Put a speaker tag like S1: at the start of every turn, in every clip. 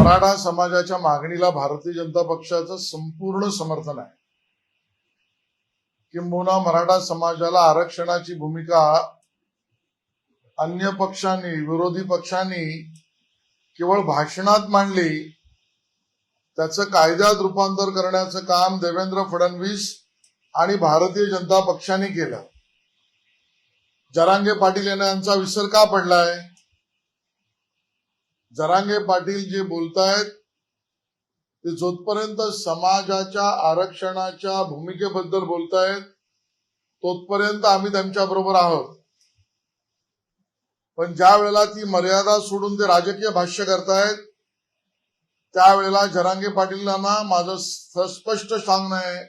S1: मराठा समाजाच्या मागणीला भारतीय जनता पक्षाचं संपूर्ण समर्थन आहे. किंबहुना मराठा समाजाला आरक्षणाची भूमिका अन्य पक्षांनी विरोधी पक्षांनी केवळ भाषणात मांडली त्याचं कायद्यात रूपांतर करण्याचं काम देवेंद्र फडणवीस आणि भारतीय जनता पक्षाने केलं. जरांगे पाटील यांचा विसर का पडलाय? जरांगे पाटील जे बोलतायत ते जोपर्यंत समाजाच्या आरक्षणाच्या भूमिकेबद्दल बोलतायत तोपर्यंत आम्ही त्यांच्या बरोबर आहोत. पण ज्या वेळेला ती मर्यादा सोडून ते राजकीय भाष्य करतायत त्यावेळेला जरांगे पाटीलांना माझं सस्पष्ट स्पष्ट सांगणं आहे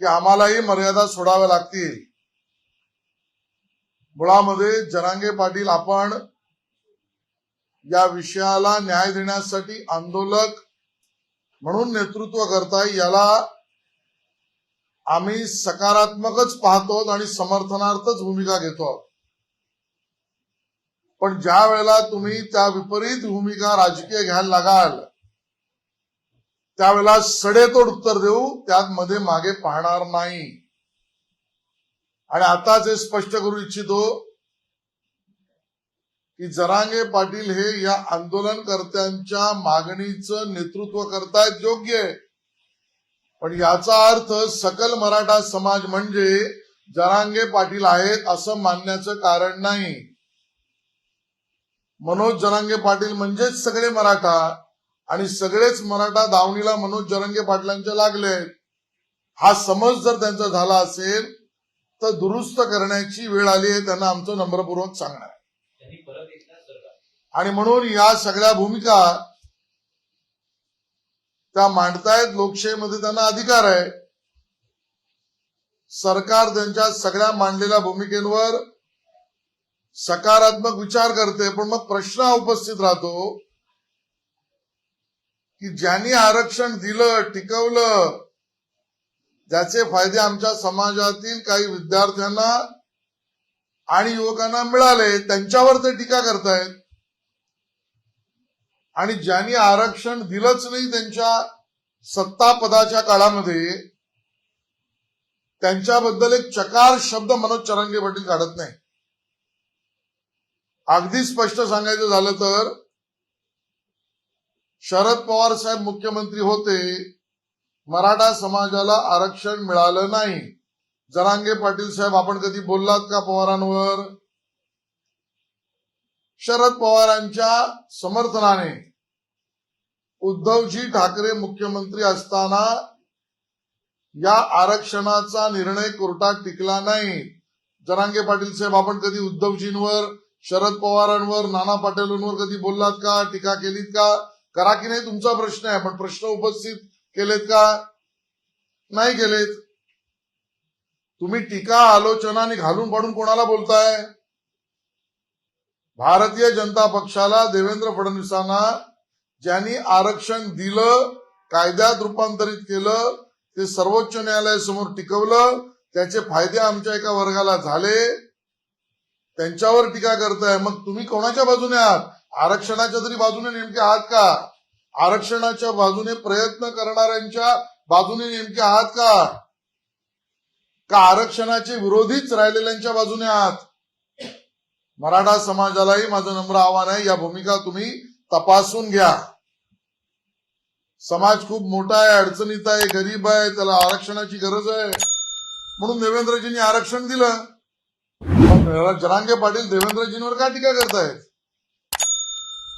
S1: की आम्हालाही मर्यादा सोडाव्या लागतील मुळामध्ये जरांगे पाटील आपण या विषयाला न्याय देण्यासाठी आंदोलक म्हणून नेतृत्व करताय याला आम्ही सकारात्मकच पाहतो आणि समर्थनार्थच भूमिका घेतो आहोत. पण ज्या वेळेला तुम्ही त्या विपरीत भूमिका राजकीय घ्यायला लागाल त्यावेळेला सडेतोड उत्तर देऊ त्यात मध्ये मागे पाहणार नाही. आणि आताच हे स्पष्ट करू इच्छितो की जरांगे पाटील हे या आंदोलनकर्त्यांच्या मागणीचं नेतृत्व करतायत योग्य. आहे पण याचा अर्थ सकल मराठा समाज म्हणजे जरांगे पाटील आहेत असं मानण्याचं कारण नाही. मनोज जरांगे पाटील म्हणजेच सगळे मराठा आणि सगळेच मराठा दावणीला मनोज जरांगे पाटलांचे लागले. हा समज जर त्यांचा झाला असेल तर दुरुस्त करण्याची वेळ आली आहे त्यांना आमचं नम्रपूर्वक सांगणं आहे.
S2: त्यांनी परत एकदा सरकार
S1: आणि म्हणून या सगळ्या भूमिका त्या मांडतायत लोकशाहीमध्ये त्यांना अधिकार आहे. सरकार त्यांच्या सगळ्या मांडलेल्या भूमिकेवर सकारात्मक विचार करते पण मग प्रश्न उपस्थित राहतो की ज्यांनी आरक्षण दिलं टिकवलं ज्याचे फायदे आमच्या समाजातील काही विद्यार्थ्यांना आणि युवकांना मिळाले त्यांच्यावर ते टीका करतायत. आणि ज्यांनी आरक्षण दिलंच नाही त्यांच्या सत्ता पदाच्या काळामध्ये त्यांच्याबद्दल एक चकार शब्द मनोज चरंगे पाटील काढत नाही अगदी स्पष्ट सांगायचं झालं तर शरद पवार साहेब मुख्यमंत्री होते मराठा समाजाला आरक्षण मिळालं नाही. जरांगे पाटील साहेब आपण कधी बोललात का पवारांवर? शरद पवारांच्या समर्थनाने उद्धवजी ठाकरे मुख्यमंत्री असताना या आरक्षणाचा निर्णय कोर्टात टिकला नाही. जरांगे पाटील साहेब आपण कधी उद्धवजींवर शरद पवारांवर नाना पाटेलांवर कधी बोललात का? टीका केलीत का? करा की नाही तुमचा प्रश्न आहे पण प्रश्न उपस्थित केलेत का? नाही केलेत. तुम्ही टीका आलोचना आणि घालून पाडून कोणाला बोलताय? भारतीय जनता पक्षाला देवेंद्र फडणवीसांना ज्यांनी आरक्षण दिलं कायद्यात रूपांतरित केलं ते सर्वोच्च न्यायालयासमोर टिकवलं त्याचे फायदे आमच्या एका वर्गाला झाले. त्यांच्यावर टीका करताय. मग तुम्ही कोणाच्या बाजूने आहात? आरक्षणाच्या तरी बाजूने नेमके आहात का? आरक्षणाच्या बाजूने प्रयत्न करणाऱ्यांच्या बाजूने नेमके आहात का? का आरक्षणाचे विरोधीच राहिलेल्यांच्या बाजूने आहात? मराठा समाजालाही माझं नम्र आव्हान आहे. या भूमिका तुम्ही तपासून घ्या. समाज खूप मोठा आहे अडचणीत आहे गरीब आहे त्याला आरक्षणाची गरज आहे. म्हणून देवेंद्रजींनी आरक्षण दिलं. जनांगे पाटील देवेंद्रजींवर का टीका करतायत?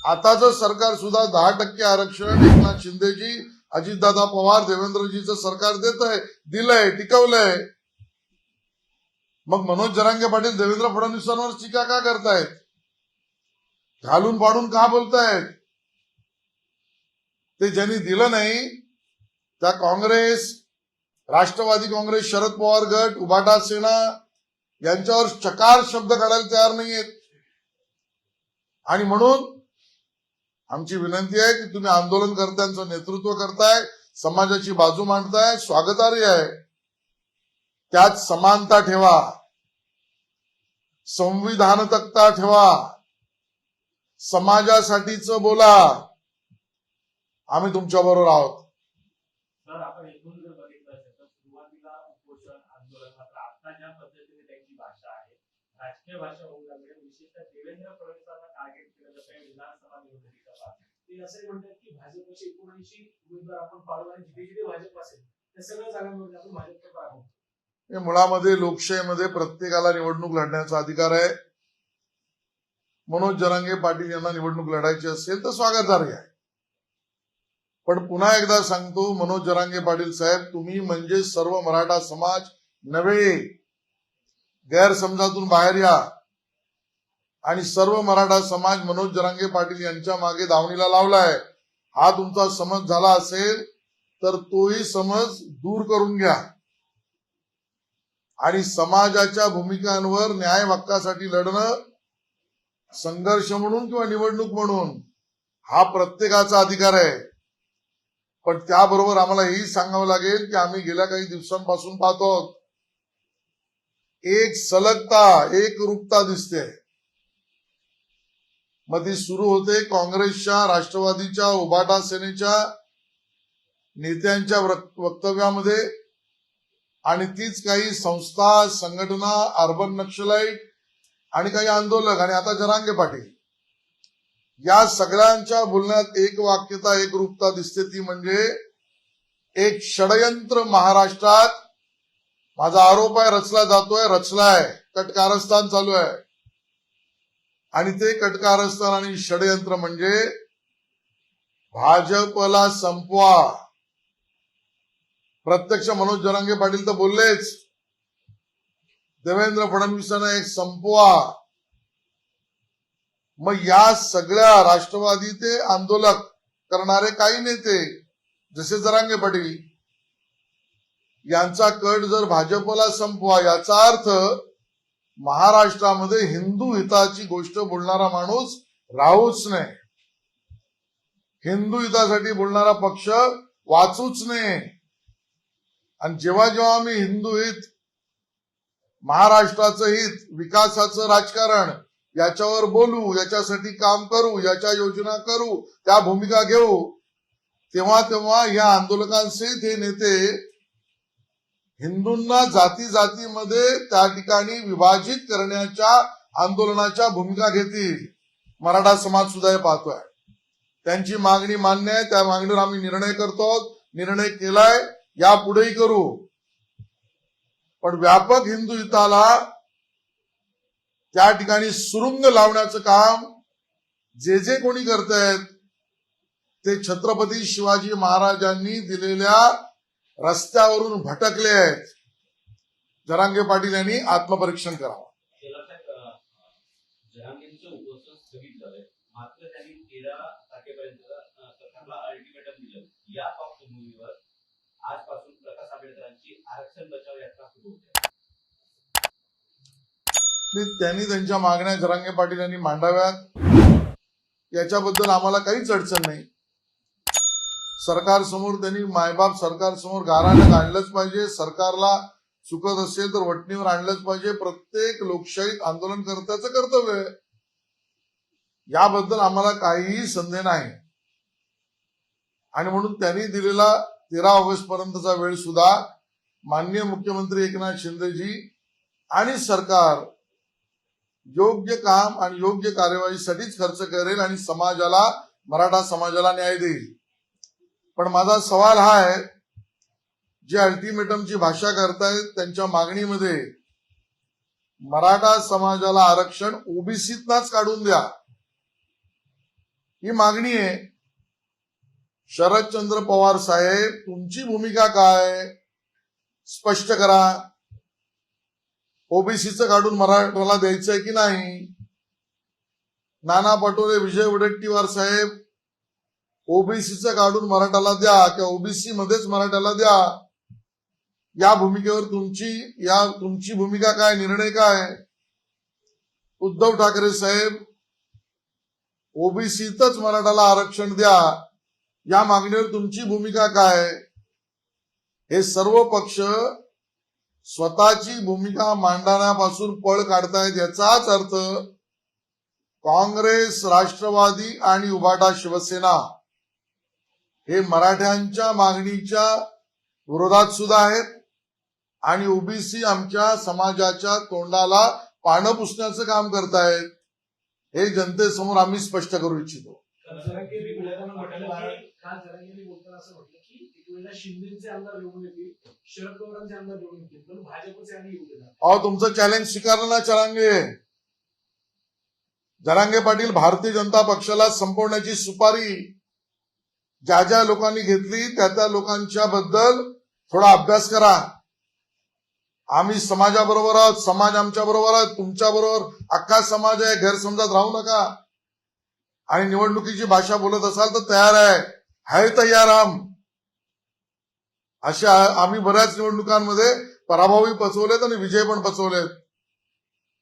S1: आताचं सरकार सुद्धा दहा टक्के आरक्षण एकनाथ शिंदेजी अजितदादा पवार देवेंद्रजीचं सरकार देत आहे दिलंय टिकवलंय. मग मनोज जरांगे पाटील देवेंद्र फडणवीसांवर टीका का करतायत? घालून पाडून का बोलतायत? ते ज्यांनी दिलं नाही त्या काँग्रेस राष्ट्रवादी काँग्रेस शरद पवार गट उभाटा सेना यांच्यावर चकार शब्द काढायला तयार नाहीयेत. आणि म्हणून आमची विनंती आहे की तुम्ही आंदोलनकर्त्यांचं नेतृत्व करताय समाजाची बाजू मांडताय स्वागतार्ह आहे. त्यात समानता ठेवा. संविधानतकता ठेवा. समाजासाठीच बोला. आम्ही तुमच्या बरोबर आहोत
S2: सर आपण एकूण जर बघितलं असेल तर सुरुवातीला उपोषण आंदोलन मात्र आता ज्या पद्धतीने त्यांची भाषा आहे राजकीय भाषा होऊन लागली विशेषतः देवेंद्र फडणवीसांना टार्गेट केलं जातं काही विधानसभा निवडणुकीचा काळात. ते असे म्हणतात की भाजपचे एकोणऐंशी उमेदवार आपण पाडू आणि जिथे जिथे भाजप असेल त्या सगळ्या जागांमध्ये आपण भाजपचं राहू
S1: मुळामध्ये लोकशाहीमध्ये प्रत्येकाला निवडणूक लढण्याचा अधिकार आहे. मनोज जरांगे पाटील यांना निवडणूक लढायची असेल तर स्वागतार्ह आहे. पण पुन्हा एकदा सांगतो मनोज जरांगे पाटील साहेब तुम्ही म्हणजे सर्व मराठा समाज नव्हे. गैरसमजातून बाहेर या. आणि सर्व मराठा समाज मनोज जरांगे पाटील यांच्या मागे धावणीला लावलाय. हा तुमचा समज झाला असेल तर तोही समज दूर करून घ्या. आणि समाजाच्या भूमिकांवर न्याय हक्कासाठी लढणं संघर्ष म्हणून किंवा निवडणूक म्हणून हा प्रत्येकाचा अधिकार आहे. पण त्याबरोबर आम्हाला हेही सांगावं लागेल की आम्ही गेल्या काही दिवसांपासून पाहतो आहोत. एक सलगता एक रूपता दिसते. मग ती सुरू होते काँग्रेसच्या राष्ट्रवादीच्या उबाटा सेनेच्या नेत्यांच्या वक्तव्यामध्ये. आणि तीच काही संस्था संघटना अर्बन नक्षलाईट आणि काही आंदोलक आणि आता जरांगे पाटील. या सगळ्यांच्या बोलण्यात एक वाक्यता एक रूपता दिसते ती म्हणजे एक षडयंत्र महाराष्ट्रात माझा आरोप आहे रचला जातोय रचलाय कटकारस्थान चालू आहे. आणि ते कटकारस्थान आणि षडयंत्र म्हणजे भाजपला संपवा. प्रत्यक्ष मनोज जरांगे पाटील तर बोललेच. देवेंद्र फडणवीसांना एक संपवा. मग या सगळ्या राष्ट्रवादी ते आंदोलक करणारे काही नेते जसे जरांगे पाटील यांचा कट जर भाजपला संपवा याचा अर्थ महाराष्ट्रामध्ये हिंदू हिताची गोष्ट बोलणारा माणूस राहूच नाही. हिंदू हितासाठी बोलणारा पक्ष वाचूच नाही. आणि जेव्हा जेव्हा आम्ही हिंदू हित महाराष्ट्राचं हित विकासाचं राजकारण याच्यावर बोलू याच्यासाठी काम करू याच्या योजना करू त्या भूमिका घेऊ तेव्हा तेव्हा या आंदोलकांसहित हे नेते हिंदूंना जाती जातीमध्ये त्या ठिकाणी विभाजित करण्याच्या आंदोलनाच्या भूमिका घेतील. मराठा समाज सुद्धा हे पाहतोय. त्यांची मागणी मान्य आहे त्या मागणीवर आम्ही निर्णय करतो. निर्णय केलाय यापुढेही करू. पण व्यापक हिंदू हिताला त्या ठिकाणी सुरुंग लावण्याचं काम जे जे कोणी करतायत ते छत्रपती शिवाजी महाराजांनी दिलेल्या रस्त्यावरून भटकले आहेत. जरांगे पाटील यांनी आत्मपरीक्षण करावं.
S3: त्यांनी
S1: त्यांच्या मागण्या जरांगे पाटील यांनी मांडाव्यात. याच्याबद्दल आम्हाला काहीच अडचण नाही. सरकार समोर त्यांनी मायबाप सरकार समोर आणलंच पाहिजे सरकारला चुकत असेल तर वटणीवर आणलंच पाहिजे. प्रत्येक लोकशाहीत आंदोलनकर्त्याचं कर्तव्य आहे. याबद्दल आम्हाला काहीही संदेह नाही. आणि म्हणून त्यांनी दिलेला तेरा ऑगस्ट पर्यंतचा वेळ सुद्धा माननीय मुख्यमंत्री एकनाथ शिंदेजी आणि सरकार योग्य काम आणि योग्य कार्यवाहीसाठीच खर्च करेल आणि समाजाला मराठा समाजाला न्याय देईल. पण माझा सवाल हा आहे जे अल्टिमेटमची भाषा करतायत त्यांच्या मागणीमध्ये मराठा समाजाला आरक्षण ओबीसीतनाच काढून द्या. ही मागणी आहे. शरदचंद्र पवार साहेब तुमची भूमिका काय स्पष्ट करा. ओबीसीचं काढून मराठाला द्यायचंय की नाही? नाना पटोले विजय वडेट्टीवार साहेब ओबीसीचं काढून मराठाला द्या किंवा ओबीसी मध्येच मराठ्याला द्या. या भूमिकेवर तुमची या तुमची भूमिका काय निर्णय काय? उद्धव ठाकरे साहेब ओबीसीतच मराठाला आरक्षण द्या. या मागणीवर तुमची भूमिका काय? हे सर्व पक्ष स्वतःची भूमिका मांडण्यापासून पळ काढतायत याचाच अर्थ काँग्रेस राष्ट्रवादी आणि उभाटा शिवसेना. हे मराठ्यांच्या मागणीच्या विरोधात सुद्धा आहेत. आणि ओबीसी आमच्या समाजाच्या तोंडाला पानं पुसण्याचं काम करतायत हे जनतेसमोर आम्ही स्पष्ट करू इच्छितो. अहो तुमचं चॅलेंज स्वीकारलं ना चरांगे जरांगे पाटील भारतीय जनता पक्षाला संपवण्याची सुपारी. ज्या ज्या लोकांनी घेतली त्या त्या लोकांच्या बद्दल थोडा अभ्यास करा. आम्ही समाजाबरोबर आहोत समाज आमच्या बरोबर आहोत तुमच्या बरोबर अख्खा समाज आहे गैरसमजात राहू नका. आणि निवडणुकीची भाषा बोलत असाल तर तयार आहे. हाय तयार आम. अशा आम्ही बऱ्याच निवडणुकांमध्ये पराभवही पचवलेत आणि विजय पण पचवलेत.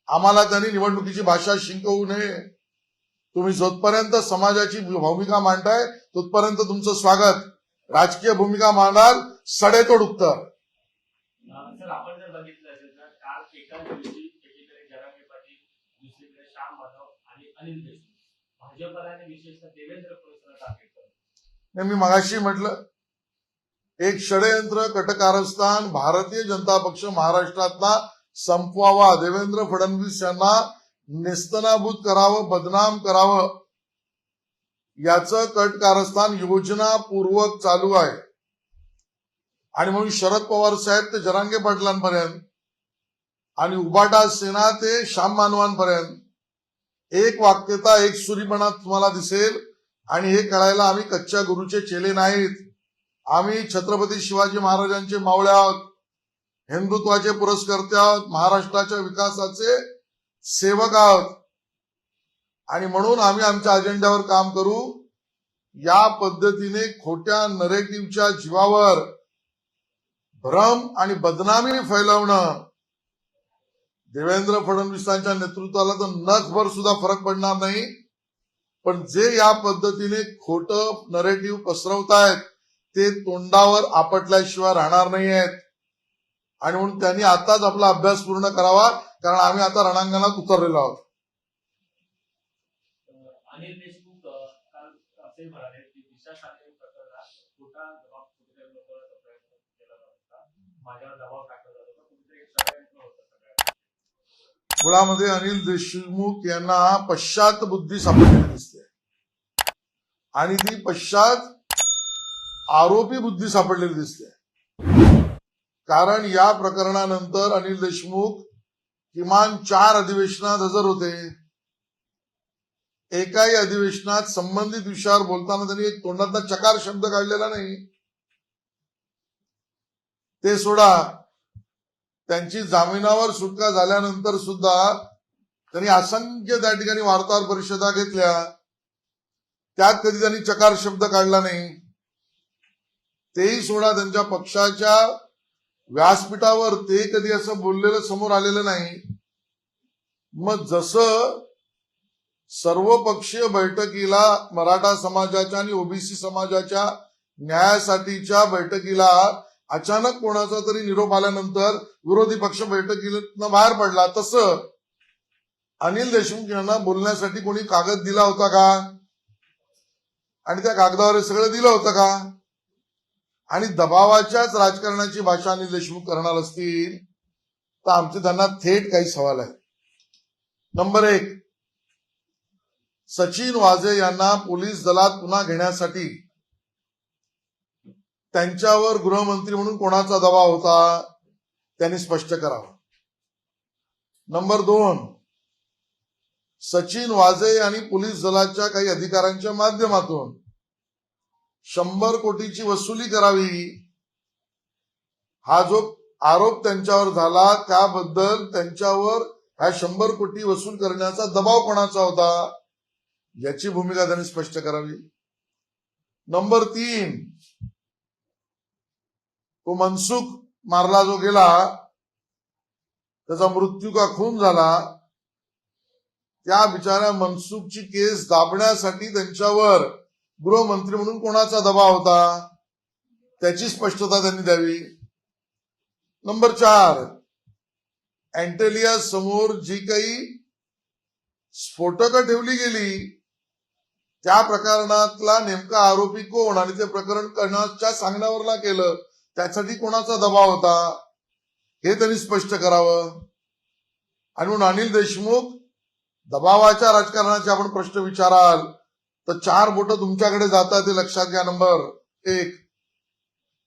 S1: आम्हाला त्यांनी निवडणुकीची भाषा शिंकवू नये. तुम्ही जोपर्यंत समाजाची भूमिका मांडताय तोपर्यंत तुमचं स्वागत. राजकीय भूमिका मांडाल सडेतोड उत्तर मी मगाशी म्हटलं एक षडयंत्र कटकारस्थान भारतीय जनता पक्ष महाराष्ट्रातला संपवावा. देवेंद्र फडणवीस यांना नेस्तनाभूत करावं बदनाम करावं याचं कट कारस्थान योजनापूर्वक चालू आहे. आणि म्हणून शरद पवार साहेब ते जरांगे पाटलांपर्यंत आणि उबाटा सेना ते श्याम मानवांपर्यंत. एक वाक्यता एक सुरीपणा तुम्हाला दिसेल आणि हे कळायला आम्ही कच्च्या गुरुचे चेले नाहीत. आम्ही छत्रपती शिवाजी महाराजांचे मावळे आहोत हिंदुत्वाचे पुरस्कर्ते आहोत महाराष्ट्राच्या विकासाचे सेवक आहोत आणि म्हणून आम्ही आमच्या अजेंड्यावर काम करू. या पद्धतीने खोट्या नरेटिव्हच्या जीवावर भ्रम आणि बदनामी फैलवणं देवेंद्र फडणवीसांच्या नेतृत्वाला तर नखभर सुद्धा फरक पडणार नाही. पण जे या पद्धतीने खोट नरेटिव्ह पसरवतायत ते तोंडावर आपटल्याशिवाय राहणार नाही आहेत आणि म्हणून त्यांनी आताच आपला अभ्यास पूर्ण करावा. कारण आम्ही आता रणांगणात उतरलेलो आहोत.
S2: अं, अनिल देशमुख अं, काल असे म्हणाले की दिशा शालेय प्रकरणात खोटा जबाब कुठेतरी लपवण्याचा प्रयत्न केला जात होता माझ्यावर दबाव टाकला जात होता कुठेतरी एक षडयंत्र होतं सगळ्या
S1: मुळामध्ये अनिल देशमुख यांना पश्चात बुद्धी सापडलेली दिसते. आणि ती पश्चात आरोपी बुद्धी सापडलेली दिसते. कारण या प्रकरणानंतर अनिल देशमुख किमान चार अधिवेशनात हजर होते. एकाही अधिवेशनात संबंधित विषयावर बोलताना त्यांनी एक तोंडातला चकार शब्द काढलेला नाही. ते सोडा त्यांची जामिनावर सुटका झाल्यानंतर सुद्धा त्यांनी असंख्य त्या ठिकाणी वार्ताहर परिषदा घेतल्या. त्यात कधी त्यांनी चकार शब्द काढला नाही. तेही सोडा त्यांच्या पक्षाच्या व्यासपीठावर ते कधी असं बोललेलं समोर आलेलं नाही. मग जसं सर्वपक्षीय बैठकीला मराठा समाजाच्या आणि ओबीसी समाजाच्या न्यायासाठीच्या बैठकीला अचानक कोणाचा तरी निरोप आल्यानंतर विरोधी पक्ष बैठकीतनं बाहेर पडला. तसं अनिल देशमुख यांना बोलण्यासाठी कोणी कागद दिला होता का? आणि त्या कागदावर हे सगळं दिलं होतं का? आणि दबावाच्याच राजकारणाची भाषा आणि देशमुख करणार असतील तर आमचे त्यांना थेट काही सवाल आहेत. नंबर एक सचिन वाजे यांना पोलीस दलात पुन्हा घेण्यासाठी त्यांच्यावर गृहमंत्री म्हणून कोणाचा दबाव होता त्यांनी स्पष्ट करावं. नंबर दोन सचिन वाजे आणि पोलीस दलाच्या काही अधिकाऱ्यांच्या माध्यमातून शंभर कोटीची वसुली करावी. हा जो आरोप त्यांच्यावर झाला त्याबद्दल त्यांच्यावर ह्या शंभर कोटी वसूल करण्याचा दबाव कोणाचा होता? याची भूमिका त्यांनी स्पष्ट करावी. नंबर तीन तो मनसुख मारला जो गेला त्याचा मृत्यू का खून झाला? त्या बिचाऱ्या मनसुखची केस दाबण्यासाठी त्यांच्यावर गृहमंत्री म्हणून कोणाचा दबाव होता? त्याची स्पष्टता त्यांनी द्यावी. नंबर चार. अँटेलिया समोर जी काही स्फोटक ठेवली गेली त्या प्रकरणातला नेमका आरोपी कोण आणि ते प्रकरण करण्याच्या सांगण्यावरला केलं? त्यासाठी कोणाचा दबाव होता? हे त्यांनी स्पष्ट करावं. आणि म्हणून अनिल देशमुख दबावाच्या राजकारणाचे आपण प्रश्न विचाराल. तर चार बोट तुमच्याकडे जातात ते लक्षात घ्या नंबर एक.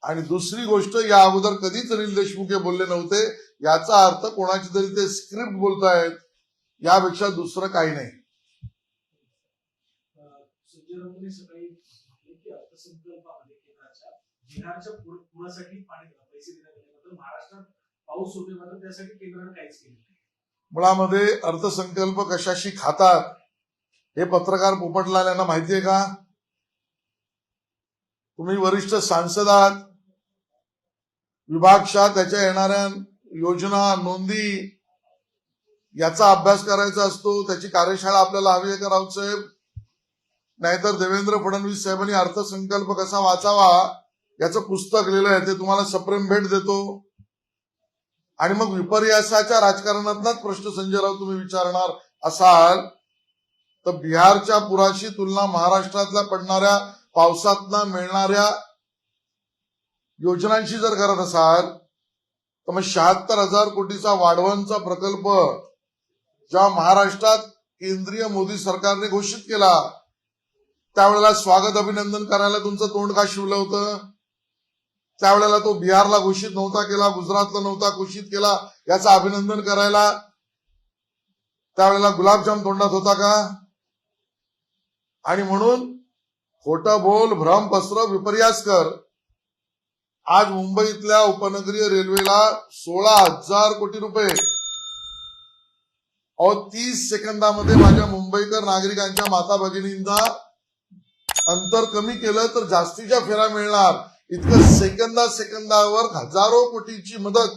S1: आणि दुसरी गोष्ट या अगोदर कधीच अनिल देशमुख हे बोलले नव्हते. याचा अर्थ कोणाची तरी ते स्क्रिप्ट बोलतायत यापेक्षा दुसरं काही नाही. मुळामध्ये अर्थसंकल्प कशाशी खातात हे पत्रकार पोपटलाल यांना माहितीये का? तुम्ही वरिष्ठ सांसद आहात. विभागशाह त्याच्या येणाऱ्या योजना नोंदी याचा अभ्यास करायचा असतो. त्याची कार्यशाळा आपल्याला हवी आहे का रावसाहेब नाहीतर देवेंद्र फडणवीस साहेबांनी अर्थसंकल्प कसा वाचावा याचं पुस्तक लिहिलं आहे. ते तुम्हाला सप्रेम भेट देतो. आणि मग विपर्यासाच्या राजकारणातलाच प्रश्न संजय राव तुम्ही विचारणार असाल. तर बिहारच्या पुराशी तुलना महाराष्ट्रातल्या पडणाऱ्या पावसातनं मिळणाऱ्या योजनांशी जर करत असाल तर मग शहात्तर हजार कोटीचा वाढवणचा प्रकल्प ज्या महाराष्ट्रात केंद्रीय मोदी सरकारने घोषित केला त्यावेळेला स्वागत अभिनंदन करायला तुमचं तोंड का शिवलं होतं? त्यावेळेला तो बिहारला घोषित नव्हता केला गुजरातला नव्हता घोषित केला याचं अभिनंदन करायला त्यावेळेला गुलाबजाम तोंडात होता का? आणि म्हणून खोटं बोल भ्रम पसरव विपर्यास कर. आज मुंबईतल्या उपनगरीय रेल्वेला सोळा हजार कोटी रुपये. अहो तीस सेकंदामध्ये माझ्या मुंबईकर नागरिकांच्या माता भगिनींना अंतर कमी केलं तर जास्तीच्या फेरा मिळणार. इतकं सेकंदा सेकंदावर हजारो कोटीची मदत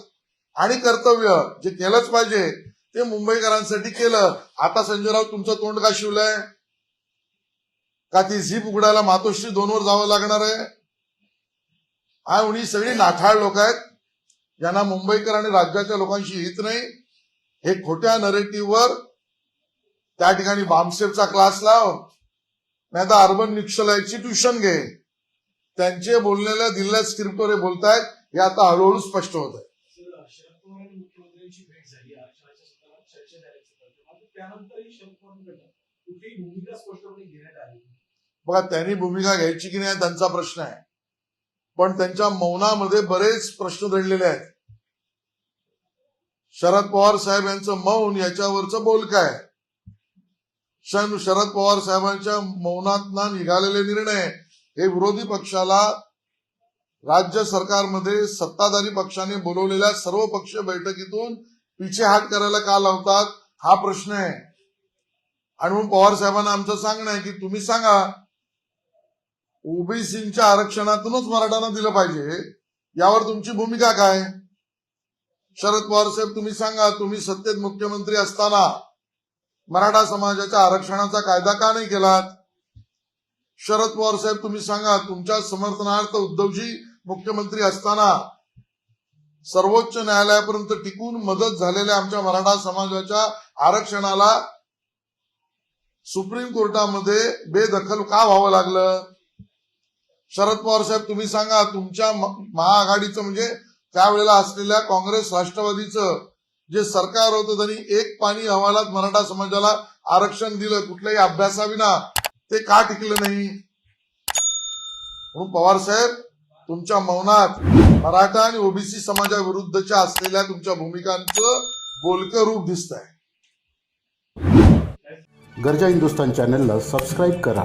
S1: आणि कर्तव्य जे केलंच पाहिजे ते मुंबईकरांसाठी केलं. आता संजय राऊत तुमचं तोंड का शिवलंय? का ती झीप उघडायला मातोश्री दोनवर जावं लागणार आहे? हा ही सगळी नाठाळ लोक आहेत. ज्यांना मुंबईकर आणि राज्याच्या लोकांशी हित नाही. हे खोट्या नरेटिव्हवर त्या ठिकाणी बामसेफचा क्लास लाव. नाही तर अर्बन निक्षलायची ट्युशन घे. त्यांचे बोललेल्या दिलेल्या स्क्रिप्टवर हे बोलतायत. हे आता हळूहळू स्पष्ट होत आहे.
S4: सर, शरद पवार कुठेही भूमिका स्पष्टपणे घेण्यात आली
S1: बघा त्यांनी भूमिका घ्यायची की नाही त्यांचा प्रश्न आहे. पण त्यांच्या मौनामध्ये बरेच प्रश्न दडलेले आहेत. शरद पवार साहेब यांचं मौन याच्यावरचं बोल काय? शरद पवार साहेबांच्या मौनातना निघालेले निर्णय हे विरोधी पक्षाला राज्य सरकारमध्ये सत्ताधारी पक्षाने बोलवलेल्या सर्व पक्ष बैठकीतून पिछेहाट करायला का लावतात? हा प्रश्न आहे. आणि म्हणून पवार साहेबांना आमचं सांगणं आहे की तुम्ही सांगा ओबीसीच्या आरक्षणातूनच मराठ्यांना दिलं पाहिजे. यावर तुमची भूमिका काय? शरद पवार साहेब तुम्ही सांगा तुम्ही सत्तेत मुख्यमंत्री असताना मराठा समाजाच्या आरक्षणाचा कायदा का नाही केलात? शरद पवार साहेब तुम्ही सांगा तुमच्या समर्थनार्थ उद्धवजी मुख्यमंत्री असताना सर्वोच्च न्यायालयापर्यंत टिकून मदत झालेल्या आमच्या मराठा समाजाच्या आरक्षणाला सुप्रीम कोर्टामध्ये बेदखल का व्हावं लागलं? शरद पवार साहेब तुम्ही सांगा तुमच्या महाआघाडीचं म्हणजे त्यावेळेला असलेल्या काँग्रेस राष्ट्रवादीचं जे सरकार होतं त्यांनी एक पाणी अहवालात मराठा समाजाला आरक्षण दिलं कुठल्याही अभ्यासाविना ते का टिकलं नाही? म्हणून पवार साहेब तुमच्या मौनात मराठा आणि ओबीसी समाजाविरुद्धच्या असलेल्या तुमच्या भूमिकांचं बोलकं रूप दिसत आहे
S5: गरजा हिंदुस्तान चॅनलला सबस्क्राईब करा.